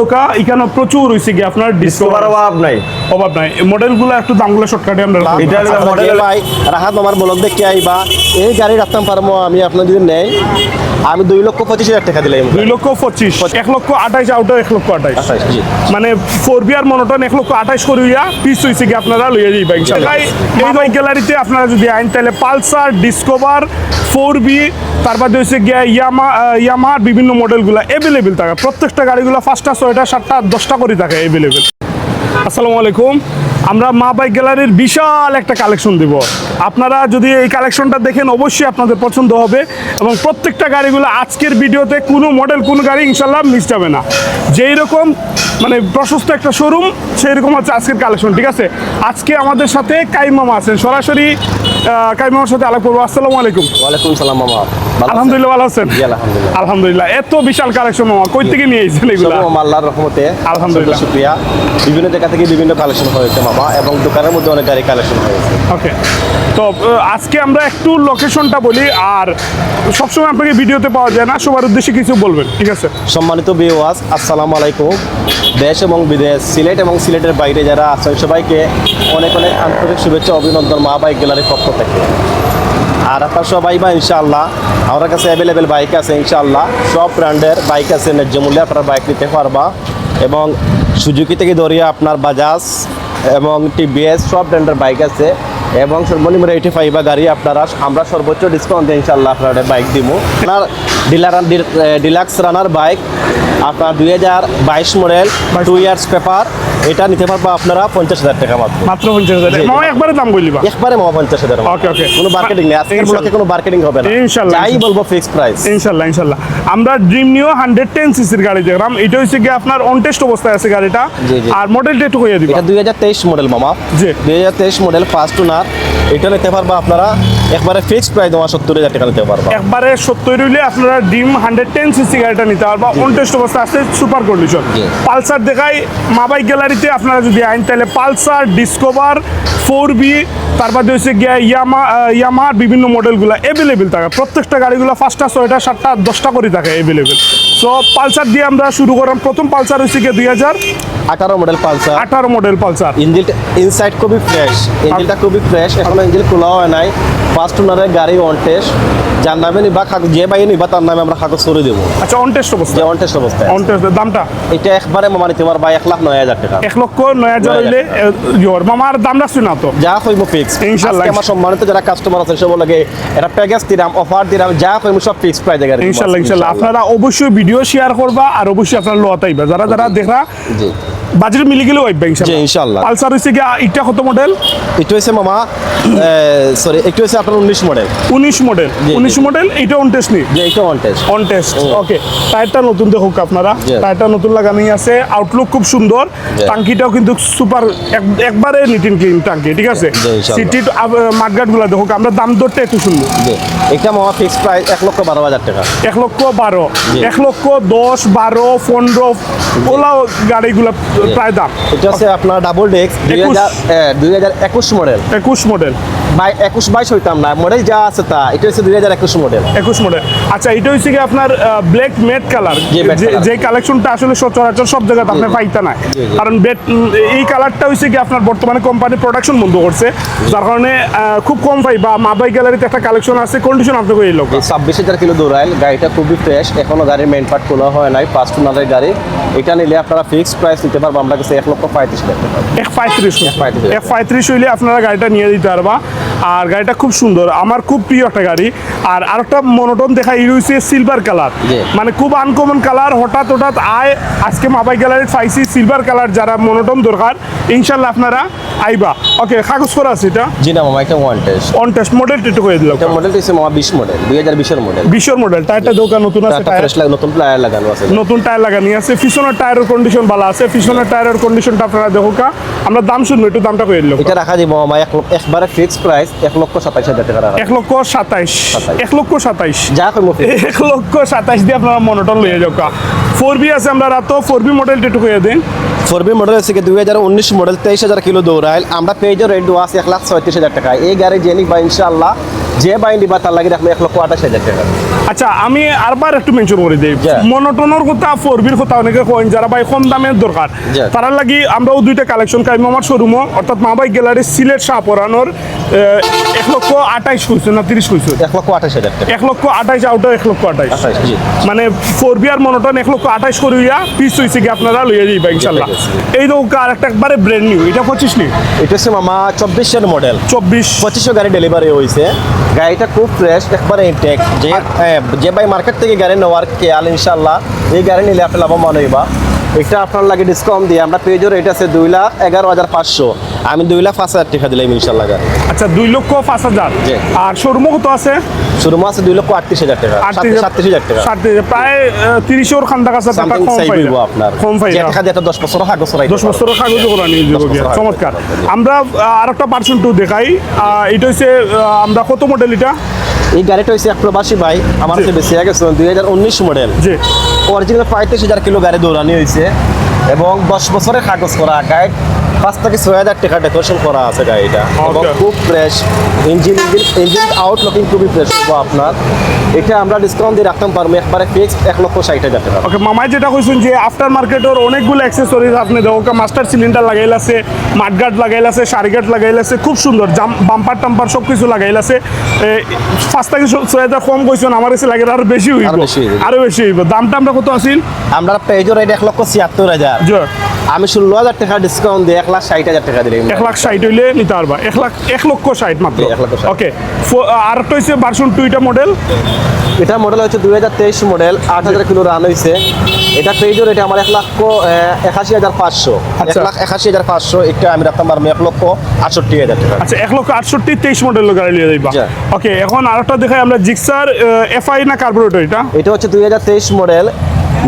দোকা এখানে প্রচুর হয়েছে কি আপনার ডিসকভার অভাব নাই। অভাব নাই। মডেলগুলো একটু দামগুলো শর্টকাটে আমরা এটা মডেল ভাই রাহাত আমার বলক দেখে আইবা। এই গাড়ি রাখতাম পারব আমি আপনার যদি নেই আমি দুই লক্ষ পঁচিশ হাজার টাকা দিলাম। দুই লক্ষ পঁচিশ এক লক্ষ আঠাইশ আউটার এক লক্ষ আঠাইশ। মানে ফোর বিয়ার মনোটন এক লক্ষ আঠাইশ করিয়া পিস হয়েছে কি আপনারা লইয়া যাইবা ইনশাল্লাহ এই বাইক গ্যালারিতে আপনারা যদি আইন তাহলে পালসার ডিসকভার ফোর বি তার বাদে হচ্ছে গিয়া ইয়ামা ইয়ামার বিভিন্ন মডেলগুলো অ্যাভেলেবেল থাকে। প্রত্যেকটা গাড়িগুলো পাঁচটা ছয়টা সাতটা, দশটা করে থাকে অ্যাভেলেবেল আসসালামু আলাইকুম। আমরা মা বাইক গ্যালারির বিশাল একটা কালেকশন দেব। আপনারা যদি এই কালেকশনটা দেখেন, অবশ্যই আপনাদের পছন্দ হবে এবং প্রত্যেকটা গাড়িগুলো আজকের ভিডিওতে কোনো মডেল কোনো গাড়ি ইনশাল্লাহ মিস যাবে না। যেই রকম মানে প্রশস্ত একটা শোরুম সেই রকম হচ্ছে আজকের কালেকশন ঠিক আছে? আজকে আমাদের সাথে কাইমামা আছেন। সরাসরি আহ, কাইমামার সাথে আলাপ করব। আসসালামু আলাইকুম। ওয়ালাইকুম সালাম মামা। আলহামদুলিল্লাহ ভালো আছেন? আলহামদুলিল্লাহ। আলহামদুলিল্লাহ। এত বিশাল কালেকশন মামা। কই থেকে নিয়ে এসেছেন এগুলো? মামা আল্লাহর রহমতে। আলহামদুলিল্লাহ। শুক্রিয়া বিভিন্ন জায়গা থেকে বিভিন্ন কালেকশন হয়েছে মামা এবং দোকানের মধ্যে অনেক গাড়ি কালেকশন হয়েছে ওকে। তো আজকে আমরা একটু লোকেশনটা বলি আর সবসময় আপনাকে ভিডিওতে পাওয়া যায় না সবার উদ্দেশ্যে কিছু বলবেন ঠিক আছে? সম্মানিত বিওয়াজ আসসালামু আলাইকুম। দেশ এবং বিদেশ সিলেট এবং সিলেটের বাইরে যারা আছেন সবাইকে অনেক অনেক আন্তরিক শুভেচ্ছা অভিনন্দন মা বাইক গ্যালারির পক্ষ থেকে। আর আপনার সবাই বা ইনশাআল্লাহ আমার কাছে অ্যাভেলেবেল বাইক আছে ইনশাআল্লাহ। সব ব্র্যান্ডের বাইক আছে ন্যায্য মূল্যে আপনার বাইক নিতে পারবা। এবং সুজুকি থেকে ধরিয়ে আপনার বাজাজ এবং টিভিএস সব ব্র্যান্ডের বাইক আছে। এবং সর্বনিম্ন এইটি ফাইভ গাড়ি আপনারা আমরা সর্বোচ্চ ডিসকাউন্ট দিয়ে ইনশাআল্লাহ আপনার বাইক দিব আপনার ডিলার ডিলাক্স রানার বাইক আপনার দুই হাজার বাইশ মডেল টু ইয়ার্স পেপার এটা নিতে পারব আপনারা পঞ্চাশ হাজার টাকা মাত্র। মাত্র পঞ্চাশ হাজার। মামা একবারে দাম বলিবা একবারে মামা পঞ্চাশ হাজার Okay, okay. কোনো মার্কেটিং নেই। আজকের ব্লকে কোনো মার্কেটিং হবে না। বলব ফিক্স প্রাইস ইনশাল্লাহ ইনশাল্লাহ। আমরা ড্রিম নিও হান্ড্রেড টেন সিসির গাড়ি দেখলাম। এটা হচ্ছে গিয়ে আপনার অন টেস্ট অবস্থায় আছে গাড়িটা। আর মডেলটা একটু হয়ে দিবা। এটা দুই হাজার তেইশ মডেল মামা। জি। দুই হাজার তেইশ মডেল ফার্স্ট ওনার এটা নিতে পারব আপনারা একবারে ফিক্স প্রাইস দেওয়া সত্তর হাজার টাকা নিতে পারব। একবারে সত্তর হইলে আপনারা ডিম হান্ড্রেড টেন সিসি গাড়িটা নিতে পারবা। অন টেস্ট অবস্থা আছে সুপার কন্ডিশন। পালসার দেখাই মাবাই গ্যালারিতে আপনারা যদি আইন, তাহলে পালসার, ডিসকভার, ফোর বি তারপর হচ্ছে গিয়া ইয়ামা ইয়ামার বিভিন্ন মডেলগুলো অ্যাভেলেবেল থাকে। প্রত্যেকটা গাড়িগুলো পাঁচটা, ছয়টা, সাতটা, দশটা করে থাকে অ্যাভেলেবেল সো পালসার দিয়ে আমরা শুরু করলাম। প্রথম পালসার হচ্ছে গিয়ে দুই হাজার আঠারো মডেল পালসার। আঠারো মডেল পালসার। ইঞ্জিনটা ইনসাইড খুবই ফ্রেশ ইঞ্জিনটা খুবই ফ্রেশ এখনও ইঞ্জিন খোলা হয় নাই। ফার্স্ট ওনারের গাড়ি অন টেস্ট যার নামে নিবা কাগজ যে বাইরে নিবা তার নামে আমরা কাগজ করে দেবো। আচ্ছা অন টেস্ট অবস্থা। অন টেস্ট অবস্থায় আছে। অন টেস্ট দামটা? এটা একবারে মামা নিতে পারবা এক লাখ নয় হাজার টাকা। এক লক্ষ নয় হাজার নয় হইলে ইয়োর। মামার দাম রাখছি না তো? যা হইব ফিক্স ইনশাল্লাহ। আজকে আমার সম্মানিত যারা কাস্টমার আছে সব লাগে এটা প্যাকেজ দিলাম অফার দিলাম যা হইব সব ফিক্স প্রাইস দেখার ইনশাল্লাহ ইনশাল্লাহ। আপনারা অবশ্যই ভিডিও শেয়ার করবা আর অবশ্যই আপনারা লোয়াত আইবা। যারা যারা দেখা জি। বাজেট মিলে গেলেও আইবা জি, ইনশাল্লাহ ইনশাল্লাহ। পালসার হচ্ছে গিয়া এটা কত মডেল এটা হচ্ছে মামা সরি এটা হচ্ছে আপনার উনিশ মডেল উনিশ মডেল জি, উনিশ জি। মডেল এটা অন টেস্ট নি? যে এটা on test on test okay টায়ারটা নতুন দেখুক আপনারা। জি। টায়ারটা নতুন লাগানোই আছে আউটলুক খুব সুন্দর। টাঙ্কিটাও কিন্তু সুপার একবারে নিট এন্ড ক্লিন টাঙ্কি ঠিক আছে? জি। সিটি মাঠঘাটগুলা দেখুক আমরা দাম দরটা একটু শুনব। জি এটা মামা ফিক্স প্রাইস এক লক্ষ বারো হাজার টাকা। এক লক্ষ বারো জি। এক লক্ষ দশ বারো পনেরো ওলা গাড়িগুলা প্রায় দাম। এটা হচ্ছে আপনার ডাবল ডেক্স দুই হাজার একুশ মডেল একুশ মডেল বাই একুশ বাইশ হইতাম না মডেল যা আছে তা। এটা হচ্ছে দুই হাজার একুশ মডেল একুশ মডেল আচ্ছা এটা হচ্ছে কি আপনার ব্ল্যাক মেট কালার যে কালেকশনটা আসলে সচরাচর সব জায়গাতে আপনি পাইতে না। কারণ এই কালারটা হচ্ছে কি আপনার বর্তমানে কোম্পানি প্রোডাকশন বন্ধ করছে। যার কারণে খুব কম পাই বা মাবাই গ্যালারিতে একটা কালেকশন আছে কন্ডিশন আপনাকে এই লোক। ছাব্বিশ হাজার কিলো দৌড়াইল গাড়িটা খুবই ফ্রেশ এখনও গাড়ির মেন পার্ট খোলা হয় নাই পাঁচ টুনারের গাড়ি। এটা নিলে আপনারা ফিক্সড প্রাইস নিতে পারব আমরা কাছে এক লক্ষ পঁয়ত্রিশ টাকা। এক পঁয়ত্রিশ। F35 এক পঁয়ত্রিশ হইলে আপনারা গাড়িটা নিয়ে দিতে পারবা। আর গাড়িটা খুব সুন্দর। আমার খুব প্রিয় একটা গাড়ি। আর আরেকটা মনোটন দেখা এই রয়েছে সিলভার কালার মানে খুব আনকমন কালার হঠাৎ হঠাৎ আয়। আজকে মাবাই গ্যালারির পাইছি সিলভার কালার যারা মনোটন দরকার ইনশাল্লাহ আপনারা আইবা। ওকে কাগজ করা আছে এটা? জি না মামা এটা on test on test model একটু করে দিল এটা মডেলটা হচ্ছে মামা বিশ মডেল দুই হাজার বিশের মডেল বিশর মডেল টায়ারটা দোকান নতুন আছে টায়ার ফ্রেশ লাগে নতুন প্লায়ার লাগানো আছে। নতুন টায়ার লাগানি আছে। পিছনের টায়ারের কন্ডিশন ভালো আছে। পিছনের টায়ারের কন্ডিশনটা আপনারা দেখো কা আমরা দাম শুনব একটু দামটা করে দিল এটা রাখা যাবে মামা একবারে ফিক্সড প্রাইস এক লক্ষ সাতাইশ হাজার টাকা এক লক্ষ সাতাইশ। এক লক্ষ সাতাইশ। যা কইব এক লক্ষ সাতাইশ দিয়ে আপনারা মনোটন লইয়ে যাও ফোর বি আছে আমরা রাতো ফোর বি মডেলটা একটু করে দিন। ফোর বি মডেল হচ্ছে দুই হাজার উনিশ মডেল তেইশ হাজার কিলো দৌড়াইল। আমরা পেজের রেট আছে এক লাখ ছয়ত্রিশ হাজার টাকা। এই গাড়ি জেনি বা ইনশাল্লাহ যে বাইন্ডি বা তার লাগে রাখব এক লক্ষ আঠাশ হাজার টাকা। আচ্ছা আমি আরবার একটু মেনশন করে দিই। মনোটনের কথা ফোর বির কথা অনেকে কইন যারা ভাই কম দামের দরকার। তারা লাগি আমরাও দুইটা কালেকশন কাই আমার শোরুমও অর্থাৎ মা ভাই গ্যালারি সিলেট শাহ পরানোর এক লক্ষ আঠাইশ হয়েছে না তিরিশ হয়েছে এক লক্ষ আঠাশ হাজার টাকা। এক লক্ষ আঠাইশ আউটার এক লক্ষ আঠাইশ। মানে ফোর বি আর মনোটন এক লক্ষ আঠাইশ করিয়া পিস হয়েছে কি আপনারা লইয়া যাইবা ইনশাল্লাহ। এই তো আর একটা একবারে ব্র্যান্ড নিউ এটা পঁচিশ নি এটা হচ্ছে মামা চব্বিশের মডেল চব্বিশ। পঁচিশশো গাড়ি ডেলিভারি হয়েছে গাড়িটা খুব ফ্রেশ একবারে ইনটেক যে যে ভাই মার্কেট থেকে গাড়ি নেওয়ার খেয়াল ইনশাল্লাহ এই গাড়ি নিলে আপনি লাভবান হইবা। এটা আপনার লাগে ডিসকাউন্ট দিয়ে। আমরা পেজও রেট আছে দুই লাখ এগারো হাজার পাঁচশো। আমি দুই লাখ পাঁচ হাজার টাকা দিলাম ইনশাল্লাহ। আচ্ছা দুই লক্ষ পাঁচ হাজার। আর শোরুমও কত আছে? শোরুম আছে দুই লক্ষ আটত্রিশ হাজার টাকা। সাতত্রিশ হাজার টাকা। প্রায় তিরিশের খান টাকা আপনার। কম পাই টাকা দশ বছর রাখতে দশ যাব বছর আগে। চমৎকার। আমরা আর একটা পার্সেন্ট টু দেখাই। এটা হচ্ছে আমরা কত মডেল এটা? এই গাড়িটা হচ্ছে এক প্রবাসী ভাই। আমার। কাছে বেশি আগে দুই হাজার উনিশ মডেল জি। অরিজিনাল পঁয়ত্রিশ হাজার কিলো গাড়ি দৌড়ানি হয়েছে এবং দশ বছরের কাগজ করা গাইড পাঁচ থেকে ছয় হাজার টাকা ডেকোরেশন করা আছে গাড়িটা এবং খুব fresh engine engine out looking খুবই ফ্রেশ হব আপনার। এটা আমরা ডিসকাউন্ট দিয়ে রাখতে পারব একবারে ফিক্স এক লক্ষ ষাট হাজার টাকা। ওকে মামাই যেটা কইছেন যে আফটার মার্কেটের অনেকগুলো অ্যাক্সেসরিজ আপনি দেখো মাস্টার সিলিন্ডার লাগাইল আছে মাঠগার্ড লাগাইল আছে সারিগার্ড লাগাইল আছে খুব সুন্দর। জাম বাম্পার টাম্পার সব কিছু লাগাইল আছে পাঁচ থেকে ছয় হাজার কম কইছেন আমার কাছে লাগে আরও বেশি হইব। আরও বেশি হইব। দামটা আমরা কত আছেন? আমরা পেজও রেট এক লক্ষ ছিয়াত্তর হাজার। আমি ষোলো হাজার টাকা ডিসকাউন্ট দিয়ে এক লাখ ষাট হাজার টাকা দিলাম এক লাখ ষাট হইলে নিতে পারবা। এক লাখ এক লক্ষ ষাট মাত্র। এক লক্ষ ওকে আর একটা হচ্ছে ভার্সন টুইটা মডেল এটা মডেল হচ্ছে দুই হাজার তেইশ মডেল আট হাজার কিলো রান হয়েছে এটা পেজও এটা আমার এক লক্ষ একাশি হাজার পাঁচশো। এক আচ্ছা। লাখ একাশি হাজার পাঁচশো এটা আমি রাখতাম পারব এক লক্ষ আটষট্টি হাজার টাকা। আচ্ছা এক লক্ষ আটষট্টি তেইশ মডেল গাড়ি লিয়ে যাইবা। ওকে এখন আরেকটা দেখাই আমরা জিক্সার এফআই না কার্বোরেটর এটা? এটা হচ্ছে দুই হাজার তেইশ মডেল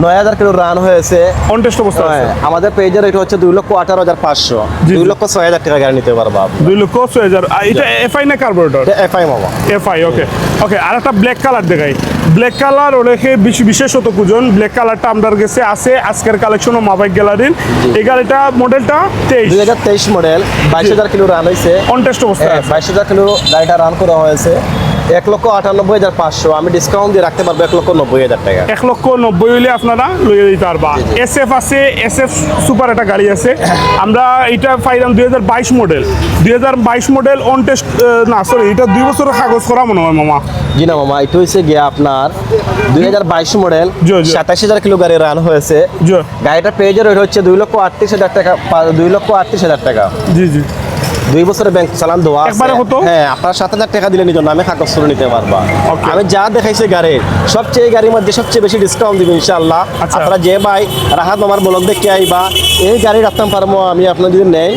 নয় হাজার কিলো রান হয়েছে। অন টেস্ট অবস্থা হ্যাঁ, আমাদের পেজের রেট হচ্ছে দুই লক্ষ আঠারো হাজার পাঁচশো। দুই লক্ষ ছয় হাজার টাকা গাড়ি নিতে পারব দুই লক্ষ ছয় হাজার। এটা এফআই না কার্বোরেটর এটা এফআই মামা। এফআই ওকে ওকে আর একটা ব্ল্যাক কালার দেখাই। ব্ল্যাক কালার অনেকে বিশ- বিশেষত কুজন ব্ল্যাক কালারটা আপনার কাছে আছে আজকের কালেকশন ও মাবাইক গ্যালারির। এই গাড়িটা মডেলটা তেইশ। দুই হাজার তেইশ মডেল বাইশ হাজার কিলো রান হয়েছে। অন টেস্ট অবস্থা হ্যাঁ, বাইশ হাজার কিলো গাড়িটা রান করা হয়েছে। এক লক্ষ আটানব্বই হাজার পাঁচশো। আমি ডিসকাউন্ট দিয়ে রাখতে পারব এক লক্ষ নব্বই হাজার টাকা। এক লক্ষ নব্বই হইলে আপনারা লইয়ে দিতে পারবা। এস এফ আছে এস এফ সুপার একটা গাড়ি আছে। আমরা এটা পাইলাম দুই হাজার বাইশ মডেল দুই হাজার বাইশ মডেল অন টেস্ট না সরি এটা দুই বছরের কাগজ করা মনে হয় মামা। জি না মামা এটা হচ্ছে গিয়ে আপনার দুই হাজার বাইশ মডেল। সাতাশ হাজার কিলো গাড়ি রান হয়েছে। গাড়িটা পেজের রেট হচ্ছে দুই লক্ষ আটত্রিশ হাজার টাকা দুই লক্ষ আটত্রিশ হাজার টাকা। জি জি। দুই বছরের ব্যাংক চালান দেওয়া একবারে কত? হ্যাঁ আপনার সাত হাজার টাকা দিলে নিজের নামে কাগজ করে নিতে পারবা। আমি যা দেখাইছি গাড়ির সবচেয়ে গাড়ির মধ্যে সবচেয়ে বেশি ডিসকাউন্ট দিব ইনশাআল্লাহ। আচ্ছা। আপনারা যে ভাই রাহাত আমার ব্লগ দেখে আইবা এই গাড়ি রাখতাম পারব আমি আপনার যদি নেই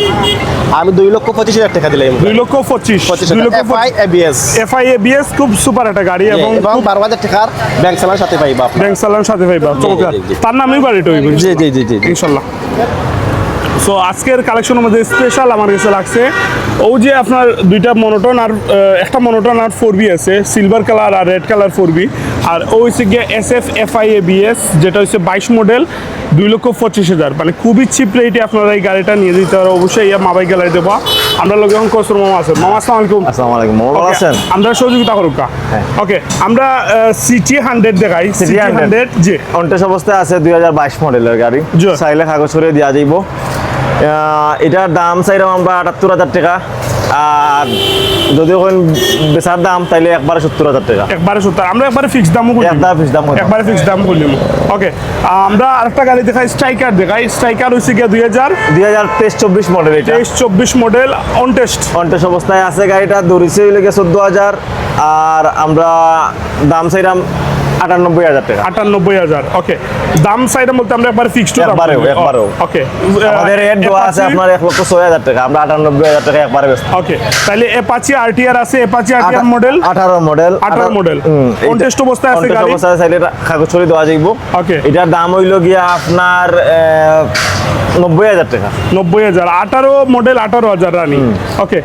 আমি দুই লক্ষ পঁচিশ হাজার টাকা দিলাম। দুই লক্ষ পঁচিশ। পঁচিশ FI ABS FI A BS খুব সুপার একটা গাড়ি এবং এবং বারো হাজার টাকার ব্যাংক চালান সাথে পাইবা ব্যাংক চালান সাথে পাইবা। তার নামেই হইব জি জি জি জি। ইনশাল্লাহ। সো আজকের কালেকশনের মধ্যে স্পেশাল আমার কাছে লাগছে। ও যে আপনার দুইটা মনোটন আর একটা মনোটন আর ফোর বি আছে সিলভার কালার আর রেড কালার ফোর বি আর ও হচ্ছে গিয়ে S F F I A BS যেটা হচ্ছে বাইশ মডেল দুই লক্ষ পঁচিশ হাজার। মানে খুবই চিপ রেটে আপনারা এই গাড়িটা নিয়ে দিতে পারো অবশ্যই ইয়া মাবাই গ্যালারি দেবো। আমরা লোক এখন কসর মামা আছে মামা আসসালামু আলাইকুম। আসসালামু আলাইকুম। আছেন? আমরা সহযোগিতা করুক ওকে আমরা সিটি হান্ড্রেড দেখাই। সিটি 100 হান্ড্রেড জি। অন্টেস অবস্থায় আছে দুই হাজার বাইশ মডেলের গাড়ি। জি। চাইলে কাগজ করে দেওয়া যাইব। এটার দাম চাইলাম আমরা আটাত্তর হাজার টাকা। আর যদি ওখান বেচার দাম তাইলে একবারে সত্তর হাজার টাকা। একবারে সত্তর আমরা একবারে ফিক্স দামও করি fixed দাম একবারে ফিক্স দাম করলাম ওকে আমরা আরেকটা গাড়ি দেখাই স্ট্রাইকার দেখাই। স্ট্রাইকার হচ্ছে গিয়ে দুই হাজার দুই হাজার তেইশ চব্বিশ মডেল এটা। তেইশ চব্বিশ মডেল অন টেস্ট অন্টেস অবস্থায় আছে গাড়িটা দৌড়িছে লেগে চোদ্দ হাজার। আর আমরা দাম চাইলাম আটানব্বই হাজার টাকা। আটানব্বই হাজার ওকে দাম সাইডে বলতে আমরা একবারে ফিক্সড একবারেও, একবারেও। ওকে আমাদের রেট দেওয়া আছে আপনার এক লক্ষ ছয় হাজার টাকা আমরা আটানব্বই হাজার টাকা একবারে বেচতে ওকে তাহলে এপাচি আরটিআর আছে এপাচি আরটিআর মডেল আঠারো মডেল 18 model। On test অবস্থায় আছে গাড়ি? অবস্থায় চাইলে কাগজ করে দেওয়া যাইব। Okay. এটার দাম হইল গিয়া আপনার নব্বই হাজার টাকা। নব্বই হাজার আঠারো মডেল আঠারো হাজার রানি। ওকে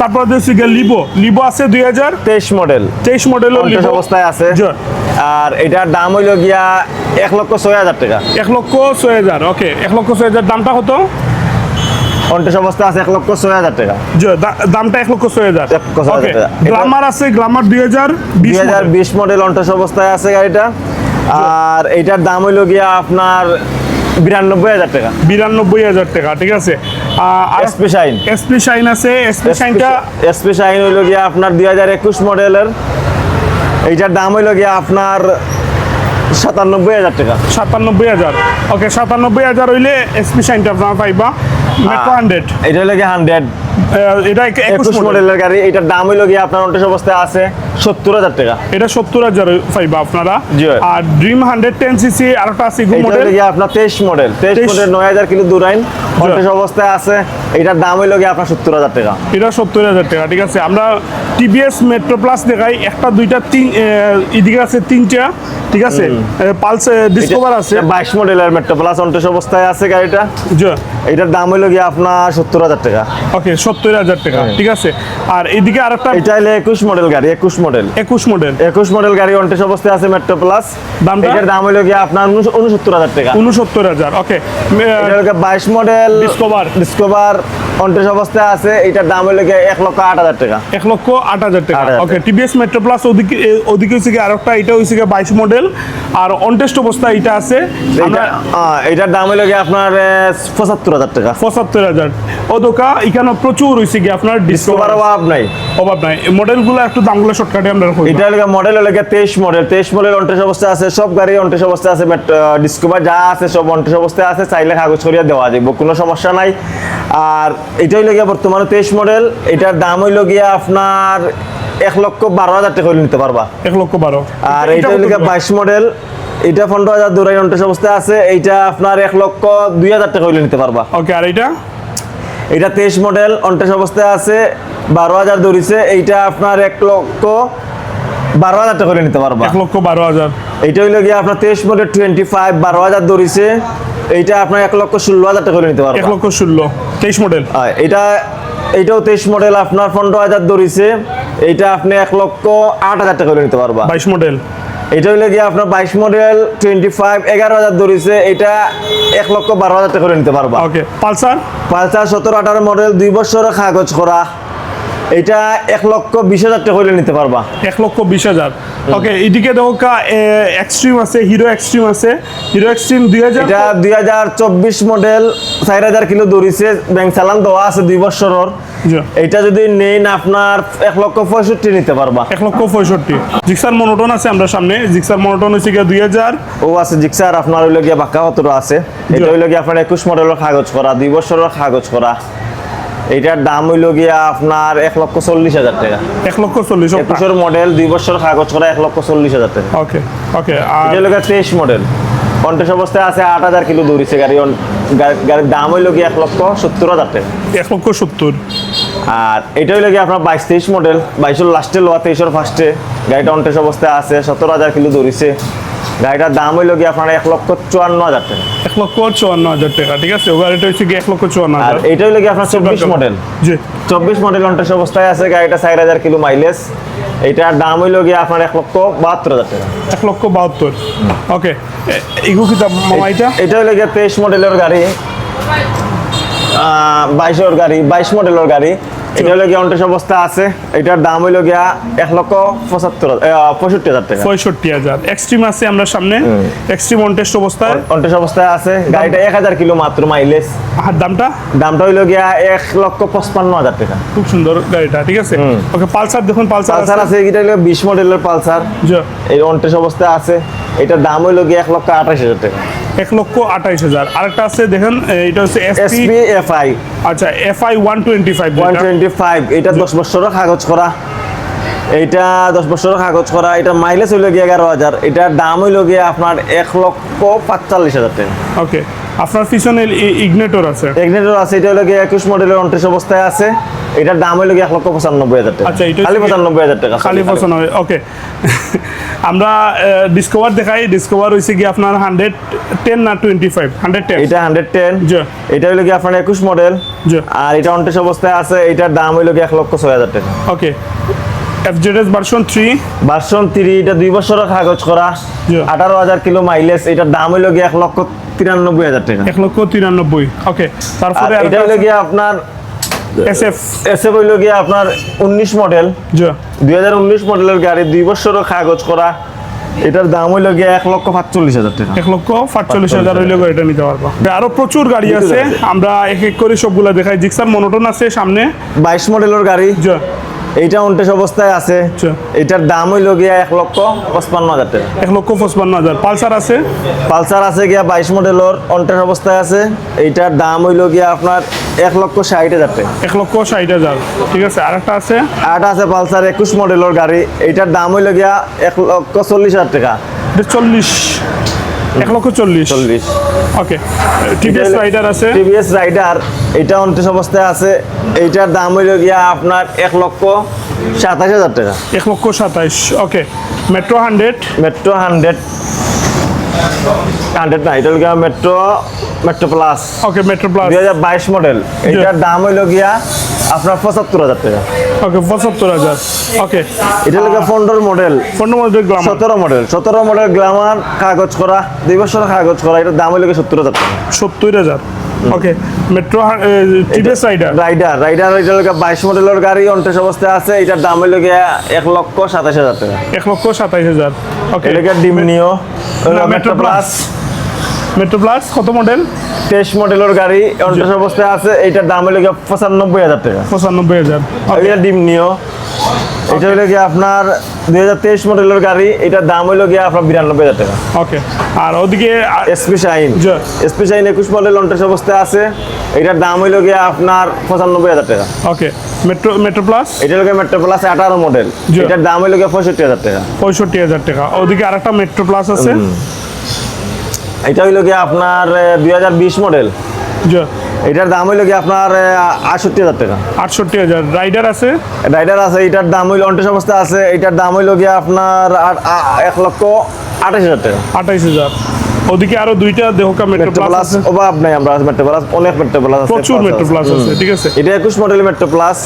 তারপর গিয়ে লিবো লিবো আছে দুই হাজার? তেইশ মডেল তেইশ মডেলও লিবো অবস্থায় আছে। আর এটার দাম হইল গিয়া এক লক্ষ ছয় হাজার টাকা। এক লক্ষ ছয় হাজার ওকে এক লক্ষ ছয় হাজার। দামটা কত? অন্টেস অবস্থায় আছে এক লক্ষ ছয় হাজার টাকা। দামটা এক লক্ষ ছয় হাজার। গ্লামার আছে গ্লামার দুই হাজার দুই হাজার বিশ মডেল অন্টেস অবস্থায় আছে গাড়িটা। আর এইটার দাম হইল গিয়া আপনার বিরানব্বই হাজার টাকা। বিরানব্বই হাজার টাকা ঠিক আছে? SP Shine. এসপি শাইন আছে এসপি শাইনটা এসপি শাইন হইল গিয়া আপনার দুই হাজার একুশ মডেলের এইটার দাম হইল গিয়ে আপনার সাতানব্বই হাজার টাকা। সাতানব্বই হাজার। ওকে সাতানব্বই হাজার হইলে এসপি সাইনটা আপনার পাইবা। মেট্রো হান্ড্রেড এটা হইলে গিয়ে হান্ড্রেড এটা এক- একুশ মডেলের গাড়ি এটার দাম হইল গিয়ে আপনার অন্টেস অবস্থায় আছে। সত্তর হাজার টাকা। এটা সত্তর হাজার পাইবা আপনারা। আর ড্রিম হান্ড্রেড টেন সিসি আর একটা আছে মডেল আপনার তেইশ মডেল তেইশ মডেল নয় হাজার কিলো দূরাইন। অন্টেস অবস্থায় আছে। এটার দাম হইল গিয়া আপনার সত্তর হাজার টাকা। এটা সত্তর হাজার টাকা ঠিক আছে। আমরা টিভিএস মেট্রো প্লাস দেখাই। একটা দুইটা তিন এদিকে আছে তিনটা ঠিক আছে। পালস ডিসকভার আছে। বাইশ মডেলের মেট্রো প্লাস অন্টেস অবস্থায় আছে গাড়িটা। এটার দাম হইল গিয়ে আপনার সত্তর হাজার টাকা। ওকে সত্তর হাজার টাকা হ্যাঁ। ঠিক আছে। আর এদিকে এটা একুশ মডেল গাড়ি একুশ মডেল একুশ মডেল একুশ মডেল গাড়ি অন্টেস অবস্থায় আছে মেট্রো প্লাস দামটা? এটার দাম হলো গিয়ে আপনার উনস- উনসত্তর হাজার টাকা। উনসত্তর হাজার ওকে এটা হলো বাইশ মডেল ডিসকভার ডিসকভার অন্টেস অবস্থায় আছে এটার দাম হইল এক লক্ষ আট হাজার টাকা। এক লক্ষ আট হাজার টাকা। 8,000 ওকে টিভিএস মেট্রো প্লাস ওদিকে ওদিকে হচ্ছে কি আরেকটা এটা হচ্ছে কি বাইশ মডেল আর অনটেস্ট অবস্থা এটা আছে। এটার দাম হইল গিয়ে আপনার পঁচাত্তর হাজার টাকা। পঁচাত্তর হাজার। ও দোকা এখানে প্রচুর হয়েছে কি আপনার ডিসকভার অভাব নাই। অভাব নাই। মডেলগুলো একটু দামগুলো শর্টকাটে আমরা এটা হলো মডেল হলো তেইশ মডেল তেইশ মডেল অন্টেস অবস্থায় আছে সব গাড়ি অন্টেস অবস্থায় আছে ডিসকভার যা আছে সব অন্টেস অবস্থায় আছে চাইলে কাগজ করিয়া দেওয়া যাবে কোনো সমস্যা নাই। আর এটা হইল গিয়া বর্তমানে তেইশ মডেল এটার দাম হইল গিয়া আপনার এক লক্ষ বারো হাজার টাকা হইলে নিতে পারবা। এক লক্ষ বারো। আর এটা এইটা হইল গিয়া বাইশ মডেল এটা পনেরো হাজার দুরাই অন্টেস অবস্থায় আছে এইটা আপনার এক লক্ষ দুই হাজার টাকা হইলে নিতে পারবা। ওকে আর এটা এটা তেইশ মডেল অন্টেস অবস্থায় আছে বারো হাজার ধরিছে এইটা আপনার এক লক্ষ বারো হাজার টাকা হইলে নিতে পারবা। এক লক্ষ বারো হাজার। এইটা হইল গিয়ে আপনার তেইশ মডেল টোয়েন্টি ফাইভ বারো হাজার ধরিছে এইটা আপনার এক লক্ষ ষোলো হাজার টাকা করে নিতে এক পারবেন লক্ষ ষোলো তেইশ মডেল এটা এইটাও তেইশ মডেল আপনার পনেরো হাজার ধরিছে। এইটা আপনি এক লক্ষ আট হাজার টাকা করে নিতে পারবা। বাইশ মডেল এটা হইল গিয়ে আপনার বাইশ মডেল টোয়েন্টি ফাইভ এগারো হাজার ধরিছে। এটা এক লক্ষ বারো হাজার টাকা করে নিতে পারবা। ওকে পালসার? পালসার সতেরো আঠারো মডেল দুই বছরের কাগজ করা। এটা এক লক্ষ বিশ হাজার টাকা করে নিতে পারবা। এক লক্ষ বিশ হাজার। ওকে এদিকে দেখো এক্সট্রিম আছে হিরো এক্সট্রিম আছে। হিরো এক্সট্রিম দুই হাজার এটা দুই হাজার চব্বিশ মডেল চার হাজার কিলো দৌড়িছে ব্যাংক চালান দেওয়া আছে দুই বছরের। এটা যদি নেন আপনার এক লক্ষ পঁয়ষট্টি নিতে পারবা। এক লক্ষ পঁয়ষট্টি। জিক্সার মনোটন আছে আমরা সামনে। জিক্সার মনোটন হচ্ছে গিয়ে দুই হাজার। ও আছে জিক্সার আপনার হইল গিয়া বাক্কা হতর আছে এটা হইল গিয়া আপনার একুশ মডেলের কাগজ করা দুই বছরের কাগজ করা। এটার দাম হইল গিয়া আপনার এক লক্ষ চল্লিশ হাজার টাকা। এক লক্ষ চল্লিশ একুশের মডেল দুই বছর কাগজ করা এক লক্ষ চল্লিশ হাজার টাকা। ওকে ওকে আর এটা তেইশ মডেল কন্টেস অবস্থায় আছে আট হাজার কিলো দৌড়িছে গাড়ি গাড়ির দাম হইল গিয়া এক লক্ষ সত্তর হাজার টাকা। এক লক্ষ সত্তর। আর এটা হইল গিয়ে আপনার বাইশ তেইশ মডেল বাইশের লাস্টে লোয়া তেইশের ফার্স্টে গাড়িটা অন্টেস অবস্থায় আছে সতেরো হাজার কিলো দৌড়িছে। গাড়িটার দাম হইল গিয়ে আপনার এক লক্ষ চুয়ান্ন হাজার টাকা। এক লক্ষ চুয়ান্ন হাজার টাকা ঠিক আছে? ও গাড়িটা হচ্ছে গিয়ে এক লক্ষ চুয়ান্ন হাজার। এটা হইল গিয়ে আপনার চব্বিশ মডেল জি। চব্বিশ মডেল অন্টেস অবস্থায় আছে গাড়িটা চার হাজার কিলো মাইলেজ এটার দাম হইল গিয়ে আপনার এক লক্ষ বাহাত্তর হাজার টাকা। এক লক্ষ বাহাত্তর। ওকে এগু কিতাব মামা এটা? এটা হইল গিয়ে তেইশ মডেলের গাড়ি বাইশের গাড়ি বাইশ মডেলের গাড়ি। এটা হইল গিয়ে অন্টেস অবস্থা আছে। এটার দাম হইল গিয়া এক লক্ষ পঁচাত্তর হাজার- পঁয়ষট্টি হাজার টাকা। পঁয়ষট্টি হাজার। এক্সট্রিম আছে আমরা সামনে। এক্সট্রিম অনটেস্ট অবস্থায়। অন্টেস অবস্থায় আছে। গাড়িটা এক হাজার কিলো মাত্র মাইলেজ আর দামটা? দামটা হইল গিয়া এক লক্ষ পঁচপান্ন হাজার টাকা। খুব সুন্দর গাড়িটা ঠিক আছে? ওকে পালসার দেখুন পালসার পালসার আছে এটা বিশ মডেলের পালসার। এই অন্টেস অবস্থায় আছে। এটার দাম হইল গিয়ে এক লক্ষ আঠাশ হাজার টাকা। এক লক্ষ আঠাইশ হাজার। আরেকটা আছে দেখেন এটা হচ্ছে এসপি এসপি এফ আই আচ্ছা F I one twenty five one twenty five এটা দশ বছরের কাগজ করা। এইটা দশ বছরের কাগজ করা এটা মাইলেজ হইল গিয়ে এগারো হাজার। এটার দাম হইল গিয়ে আপনার এক লক্ষ পাঁচচল্লিশ হাজার টাকা। ওকে আপনার পিছনে ইগনেটর আছে। এগনেটর আছে এটা হলো গিয়ে একুশ মডেলের অন্ত্রিশ অবস্থায় আছে। এটার দাম হইল গিয়ে এক লক্ষ পঁচানব্বই হাজার টাকা। আচ্ছা, এটা খালি পঁচানব্বই হাজার টাকা খালি হবে ওকে আমরা ডিসকভার দেখাই। ডিসকভার হয়েছে কি আপনার হান্ড্রেড টেন না টোয়েন্টি ফাইভ হান্ড্রেড টেন এটা হান্ড্রেড টেন। এটা হইল গিয়ে আপনার একুশ মডেল জি। আর এটা অন্ত্রিশ অবস্থায় আছে এটার দাম হইল গিয়ে এক লক্ষ ছয় হাজার টাকা। Okay FZS version three version three এটা দুই বছরের কাগজ করা। জি। আঠারো হাজার কিলো মাইলেজ এটার দাম হইল গিয়ে এক লক্ষ তিরানব্বই হাজার টাকা। এক লক্ষ তিরানব্বই ওকে তারপরে এটা হলো গিয়ে আপনার এস এফ এসে হইল গিয়ে আপনার উনিশ মডেল জি। দুই হাজার উনিশ মডেলের গাড়ি দুই বছরও কাগজ করা। এটার দাম হইল গিয়ে এক লক্ষ পাঁচচল্লিশ হাজার টাকা। এক লক্ষ পাঁচচল্লিশ হাজার হইলে এটা নিতে পারব। আরও প্রচুর গাড়ি আছে। আমরা এক এক করে সবগুলা দেখাই। জিক্সার মনোটন আছে সামনে। বাইশ মডেলের গাড়ি। জি। এইটা উনটেশ অবস্থায় আছে। আচ্ছা। এটার দাম হইল গিয়া এক লক্ষ পঁচপান্ন হাজার টাকা। এক লক্ষ পঁচপান্ন হাজার। পালসার আছে? পালসার আছে গিয়া বাইশ মডেলের অন্টেশ অবস্থায় আছে। এইটার দাম হইল গিয়া আপনার এক লক্ষ ষাট হাজার টাকা। এক লক্ষ ষাট হাজার। ঠিক আছে আর একটা আছে? আর একটা আছে পালসার একুশ মডেলের গাড়ি। এইটার দাম হইল গিয়া এক লক্ষ চল্লিশ হাজার টাকা। চল্লিশ। এক লক্ষ চল্লিশ। চল্লিশ। ওকে টিভিএস রাইডার আছে? টিভিএস রাইডার এটা অন্টেশ অবস্থায় আছে। এইটার দাম হইল গিয়া আপনার এক লক্ষ সাতাশ হাজার টাকা। এক লক্ষ সাতাইশ okay Metro hundred Metro hundred hundred না এটা গিয়া Metro Metro plus okay Metro plus দুই হাজার বাইশ মডেল এইটার দাম হইল গিয়া আপনার পঁচাত্তর হাজার টাকা। ওকে পঁচাত্তর হাজার। ওকে। এটা হলো মডেল পনেরো মধ্যে গ্লামার সতেরো মডেল সতেরো মডেল গ্লামার কাগজ করা দুই বছর কাগজ করা এটার দাম হইল সত্তর হাজার টাকা। সত্তর হাজার। Okay Metro TVS Raider Raider Raider এটা হলো বাইশ মডেলের গাড়ি অবস্থায় আছে এটার দাম হইল গিয়া এক লক্ষ সাতাশ হাজার টাকা। এক লক্ষ সাতাইশ হাজার। ওকে। এটাকে ডিমনিও মেট্রো প্লাস মেট্রো প্লাস কত মডেল তেইশ মডেলের গাড়ি অন্টেশ অবস্থায় আছে এইটার দাম গিয়া পঁচানব্বই হাজার টাকা। পঁচানব্বই হাজার। এটা ডিমনিও এটা হইল গিয়া আপনার দুই হাজার তেইশ মডেলের গাড়ি এটার দাম হইল গিয়া আপনার বিরানব্বই হাজার টাকা। ওকে আর ওদিকে এসপি শাইন। এসপি শাইন একুশ মডেল অন্টেশ অবস্থায় আছে এটার দাম হইল গিয়া আপনার পঁচানব্বই হাজার টাকা। ওকে মেট্রো মেট্রো প্লাস এটা হলো মেট্রো প্লাস আঠারো মডেল। এটার দাম হইল গিয়া পঁয়ষট্টি হাজার টাকা। পঁয়ষট্টি হাজার টাকা। ওদিকে আরেকটা মেট্রো প্লাস আছে। এটা হইল গিয়া আপনার দুই হাজার বিশ মডেল এটার দাম হইল গিয়া আপনার আটষট্টি হাজার টাকা। আটষট্টি হাজার। রাইডার আছে? রাইডার আছে এটার দাম হইল অন্টেশ অবস্থা আছে এটার দাম হইল গিয়া আপনার এক লক্ষ আঠাশ হাজার টাকা। আঠাইশ হাজার। ওদিকে আরও দুইটা দেহকা মেট্রো প্লাস অভাব নাই আমরা মেট্রো প্লাস অনেক মেট্রো প্লাস আছে প্রচুর মেট্রো প্লাস আছে। ঠিক আছে? এটা একুশ মডেল মেট্রো প্লাস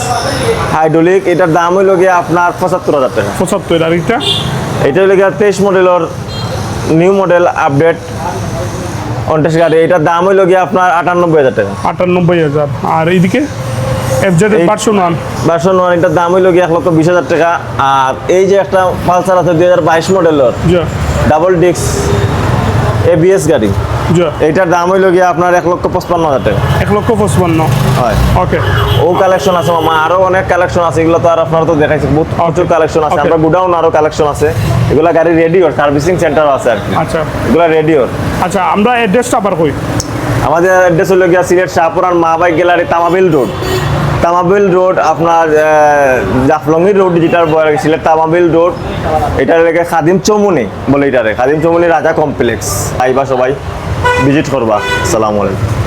হাইড্রোলিক এটার দাম হইল গিয়ে আপনার পঁচাত্তর হাজার টাকা। পঁচাত্তর আর একটা এটা হইল গিয়ে তেইশ মডেলের নিউ মডেল আপডেট অন্টেশ গাড়ি এটার দাম হইল গিয়ে আপনার আটানব্বই হাজার টাকা। আটানব্বই হাজার। আর এইদিকে এফজেড ওয়ান ভার্সন ওয়ান এটার দাম হইল গিয়ে এক লক্ষ বিশ হাজার টাকা। আর এই যে একটা পালসার আছে দুই হাজার বাইশ মডেলের জি। ডাবল ডিস্ক এবিএস গাড়ি জি। এইটার দাম হইল গিয়ে আপনার এক লক্ষ পঁচপান্ন হাজার টাকা। এক লক্ষ পঁচপান্ন। হয়। ওকে। ও কালেকশন আছে মামা আরও অনেক কালেকশন আছে এগুলো তো আর আপনারা তো দেখাইছে বহুত প্রচুর কালেকশন আছে. আমরা গুডাউন আরও কালেকশন আছে। এগুলা গাড়ি রেডিওর সার্ভিসিং সেন্টার আছে আর আচ্ছা। এগুলা রেডিওর আচ্ছা আমরা অ্যাড্রেসটা আবার কই? আমাদের অ্যাড্রেস হলো গিয়া Sylhet Shahporan মাহবাই gallery Tamabil road. Tamabil road আপনার জাফলঙ্গি রোড যেটার বলে সিলেট তামাবিল রোড। এটা লেগে খাদিম চৌমুনি বলে এটারে। খাদিম চৌমুনি রাজা কমপ্লেক্স। আইবা সবাই। ভিজিট করবা। আসসালামু আলাইকুম।